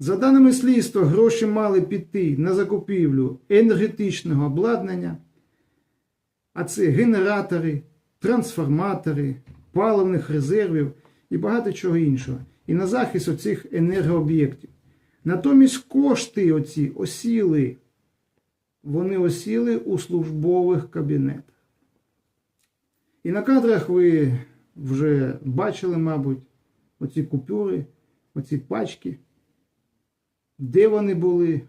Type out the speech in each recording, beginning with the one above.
За даними слідства, гроші мали піти на закупівлю енергетичного обладнання, а це генератори, трансформатори, паливних резервів і багато чого іншого. І на захист оцих енергооб'єктів. Натомість кошти оці осіли, вони осіли у службових кабінетах. І на кадрах ви вже бачили, мабуть, оці купюри, оці пачки, де вони були,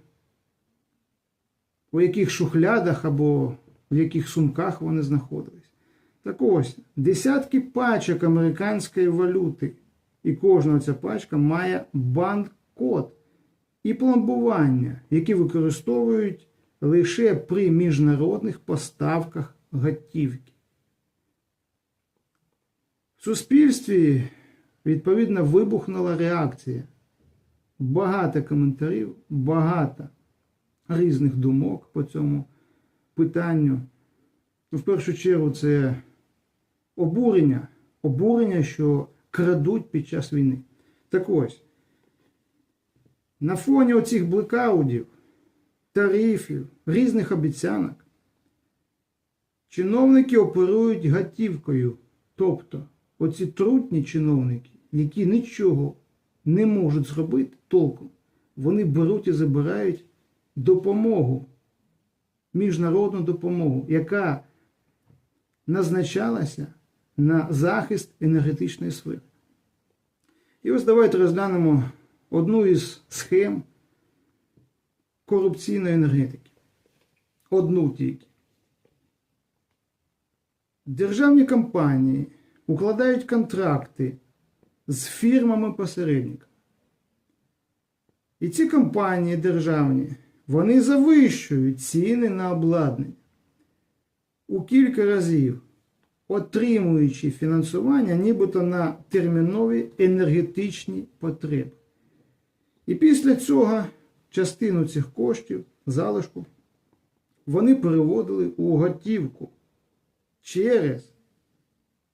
у яких шухлядах або в яких сумках вони знаходились. Так ось, десятки пачок американської валюти, і кожна ця пачка має банк-код і пломбування, які використовують лише при міжнародних поставках готівки. В суспільстві відповідно вибухнула реакція. Багато коментарів, багато різних думок по цьому питанню. Ну, в першу чергу, це обурення, обурення, що крадуть під час війни. Так ось, на фоні оцих блекаудів, тарифів, різних обіцянок, чиновники оперують готівкою. Тобто, оці трутні чиновники, які нічого не можуть зробити толком, вони беруть і забирають допомогу, міжнародну допомогу, яка назначалася на захист енергетичної сфери. І ось давайте розглянемо одну із схем корупційної енергетики. Одну тільки. Державні компанії укладають контракти з фірмами-посередниками. І ці компанії державні, вони завищують ціни на обладнання у кілька разів, отримуючи фінансування нібито на термінові енергетичні потреби. І після цього частину цих коштів, залишку, вони переводили у готівку через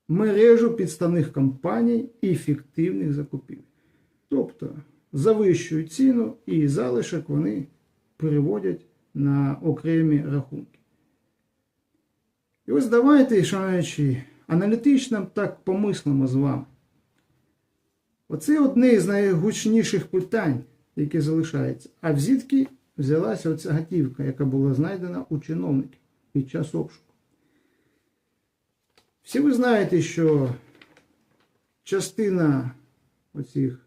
мережу підставних компаній і фіктивних закупівель. Тобто завищують ціну і залишок вони переводять на окремі рахунки. І ось давайте, шановні, аналітично так помислимо з вами. Оце одне з найгучніших питань, яке залишається. А звідки взялася оця готівка, яка була знайдена у чиновників під час обшуку? Всі ви знаєте, що частина оцих